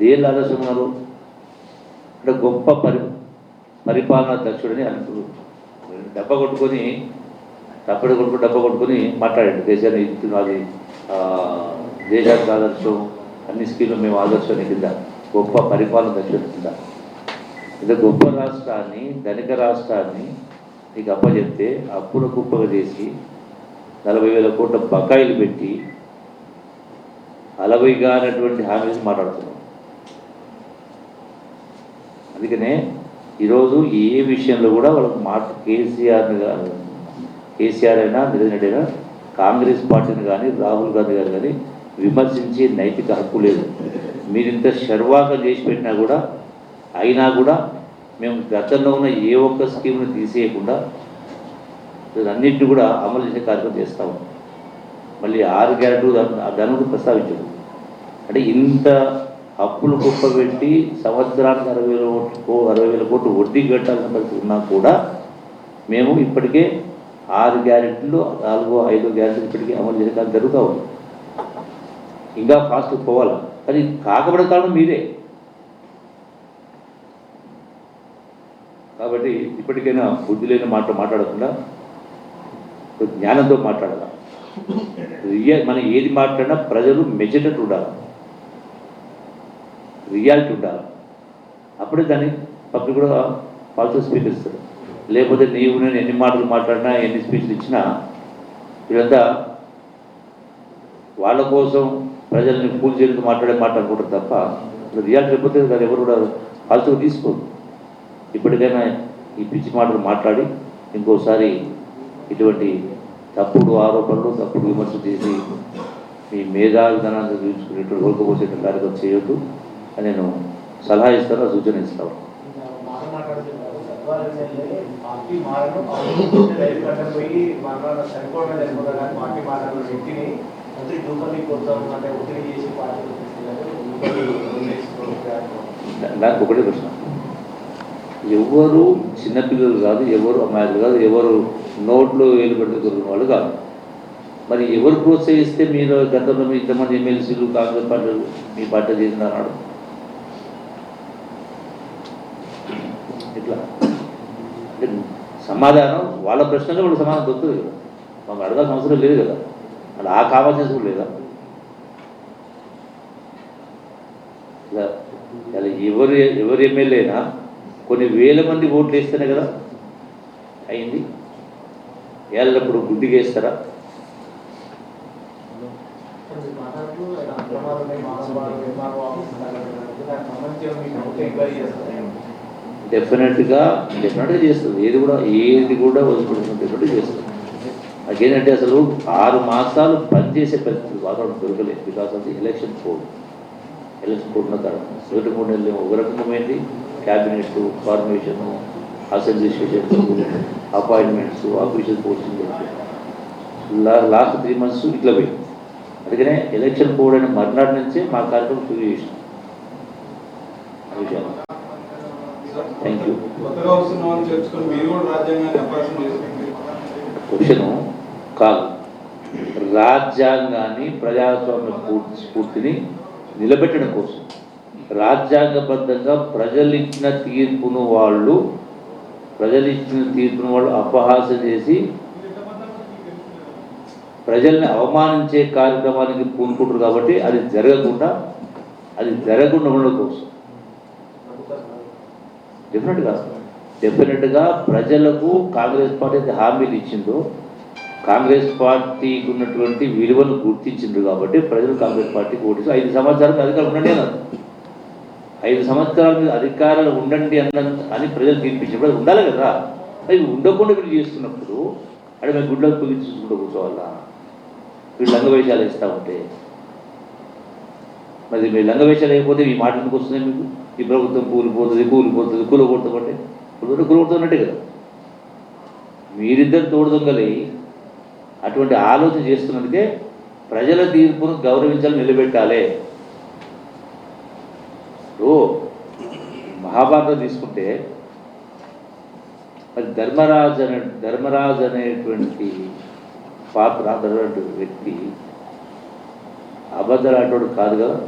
దేని ఆదర్శం ఉన్నారు? అంటే గొప్ప పరి పరిపాలనా దక్షుడని అంటారు డబ్బ కొట్టుకొని తప్పటి కొట్టుకుని డబ్బ కొట్టుకొని మాట్లాడండి. దేశాన్ని ఇస్తున్నది దేశానికి ఆదర్శం అన్ని స్కీమ్లు మేము ఆదర్శం కింద. గొప్ప పరిపాలన దక్షుడు కింద. ఇది గొప్ప రాష్ట్రాన్ని ధనిక రాష్ట్రాన్ని నీకు అప్పచెప్తే అప్పుల కుప్పగా చేసి నలభై వేల కోట్ల బకాయిలు పెట్టి అలవైగా కానటువంటి హామీలు మాట్లాడుతున్నాం. అందుకనే ఈరోజు ఏ విషయంలో కూడా వాళ్ళకు మార్పు కేసీఆర్ని కానీ కేసీఆర్ అయినా నిరంజన్ అయినా కాంగ్రెస్ పార్టీని కానీ రాహుల్ గాంధీ గారు కానీ విమర్శించే నైతిక హక్కు లేదు. మీరు ఇంత శర్వాకం చేసి పెట్టినా కూడా అయినా కూడా మేము గతంలో ఉన్న ఏ ఒక్క స్కీమ్ని తీసేయకుండా అన్నింటినీ కూడా అమలు చేసే కార్యక్రమం చేస్తాము మళ్ళీ ఆరు గ్యారెంటీ దాని గురించి ప్రస్తావించదు అంటే ఇంత అప్పులు గొప్ప పెట్టి సంవత్సరానికి అరవై వేల కోట్లు అరవై వేల కోట్లు వడ్డీ కట్టాల్సిన పరిస్థితి ఉన్నా కూడా మేము ఇప్పటికే ఆరు గ్యారెంటీలు నాలుగో ఐదో గ్యారెంటీలు ఇప్పటికీ అమలు చేసే జరుగుతూ ఉంది. ఇంకా ఫాస్ట్ పోవాలి? కానీ కాకపడే కారణం మీరే కాబట్టి ఇప్పటికైనా బుద్ధి లేని మాట మాట్లాడకుండా జ్ఞానంతో మాట్లాడాలి? రియల్ మనం ఏది మాట్లాడినా ప్రజలు మెచ్చేటట్టు ఉండాలి? రియాలిటీ ఉండాలి. అప్పుడే దాన్ని పబ్లిక్ కూడా పాజిటివ్ స్పీచ్ ఇస్తారు లేకపోతే నీవు నేను ఎన్ని మాటలు మాట్లాడినా ఎన్ని స్పీచ్లు ఇచ్చినా వీళ్ళంతా వాళ్ళ కోసం ప్రజల్ని పూజ చేయడానికి మాట్లాడే మాట అనుకుంటారు తప్ప రియాలిటీ లేకపోతే దాన్ని ఎవరు కూడా పాజిటివ్ తీసుకోరు. ఇప్పటికైనా ఈ పిచ్చి మాటలు మాట్లాడి ఇంకోసారి ఇటువంటి తప్పుడు ఆరోపణలు తప్పుడు విమర్శలు చేసి మీ మేధావిధనాన్ని చూసుకునేటువంటి ఓడిపోసే కార్యక్రమం చేయొద్దు. నేను సలహా ఇస్తాను సూచన ఇస్తాను పోయి మాట్లాడ అంటే చేసి నాకు ఒకటే ప్రశ్న. ఎవరు చిన్నపిల్లలు కాదు ఎవరు అమ్మాయిలు కాదు ఎవరు నోట్లో వేలు పెట్టుకున్న వాళ్ళు కాదు. మరి ఎవరు ప్రోత్సహిస్తే మీరు గతంలో మీ ఇంతమంది ఎమ్మెల్సీలు కాంగ్రెస్ పార్టీలు మీ పార్టీ చేసిన ఇట్లా. అంటే సమాధానం వాళ్ళ ప్రశ్నలో వాళ్ళు సమాధానం దొరుకుతుంది కదా. మాకు అడగాల్సిన అవసరం లేదు కదా. అలా ఆ కావాల్సిన అవసరం లేదా? ఇలా ఇలా ఎవరు ఎవరు ఎమ్మెల్యేనా? కొన్ని వేల మంది ఓట్లు వేస్తేనే కదా అయింది. ఎల్లప్పుడు గుడ్డిగా వేస్తారా? మాట్లాడుతూ అక్రమాలు ఉన్నాయి దానికి సంబంధించి మీకు ఎంక్వైరీ చేస్తారు? డెఫినెట్గా డెఫినెట్గా చేస్తుంది. ఏది కూడా ఏది కూడా వదిలిపెడుతుంది డెఫినెట్గా చేస్తుంది. నాకేంటంటే అసలు ఆరు మాసాలు పనిచేసే పరిస్థితి వాతావరణం దొరకలేదు because of the election code election code ఉన్న కారణం ఒకటి మూడు నెలలు ఒక రకమైంది cabinet formation assembly sessions appointments official posting last three months ఇట్లా పోయింది. అందుకనే ఎలక్షన్ కోడ్ అయిన మర్నాడు నుంచే మా కార్యక్రమం షురూ చేసాం విషయాలు. థ్యాంక్ యూ కొత్తగా వస్తున్న వాళ్ళని చేర్చుకొని మీరు కూడా రాజ్యాంగాన్ని అపాసం చేసుకుంటే క్వశ్చను కాదు. రాజ్యాంగాన్ని ప్రజాస్వామ్య స్ఫూ- స్ఫూర్తిని నిలబెట్టడం కోసం. రాజ్యాంగబద్ధంగా ప్రజలు ఇచ్చిన తీర్పును వాళ్ళు ప్రజలు ఇచ్చిన తీర్పును వాళ్ళు అపహాస్యం చేసి ప్రజల్ని అవమానించే కార్యక్రమానికి పూనుకుంటారు కాబట్టి అది జరగకుండా అది జరగకుండా ఉండడం కోసం. డెఫినెట్గా డెఫినెట్గా ప్రజలకు కాంగ్రెస్ పార్టీ అయితే హామీలు ఇచ్చిందో కాంగ్రెస్ పార్టీకి ఉన్నటువంటి విలువను గుర్తించిండ్రు కాబట్టి ప్రజలు కాంగ్రెస్ పార్టీకి ఓటు ఐదు సంవత్సరాలు అధికారులు ఉండండి అన్నారు. ఐదు సంవత్సరాల మీద అధికారాలు ఉండండి అన్న అని ప్రజలు తీర్పించినప్పుడు అది ఉండాలి కదా. అది ఉండకుండా వీళ్ళు చేస్తున్నప్పుడు అంటే మేము గుడ్లకు పొగి చూసుకుంటూ కూర్చోవాలా? వీళ్ళు లంగవేషాలు ఇస్తూ ఉంటే. మరి మీరు లంగవేషాలు అయిపోతే మీ మాట ఎందుకు వస్తున్నాయి మీకు? ఈ ప్రభుత్వం కూలిపోతుంది కూలిపోతుంది కూలగొడుతుంటే కూలి కూలగొడుతున్నట్టే కదా. మీరిద్దరు తోడు దొంగలై అటువంటి ఆలోచన చేస్తున్నందుకే ప్రజల తీర్పును గౌరవించాలి నిలబెట్టాలి. ఓ మహాభారతం తీసుకుంటే మరి ధర్మరాజు అనే ధర్మరాజు అనేటువంటి పాత్ర అనేటువంటి వ్యక్తి అబద్ధలాంటి కాదు కదా.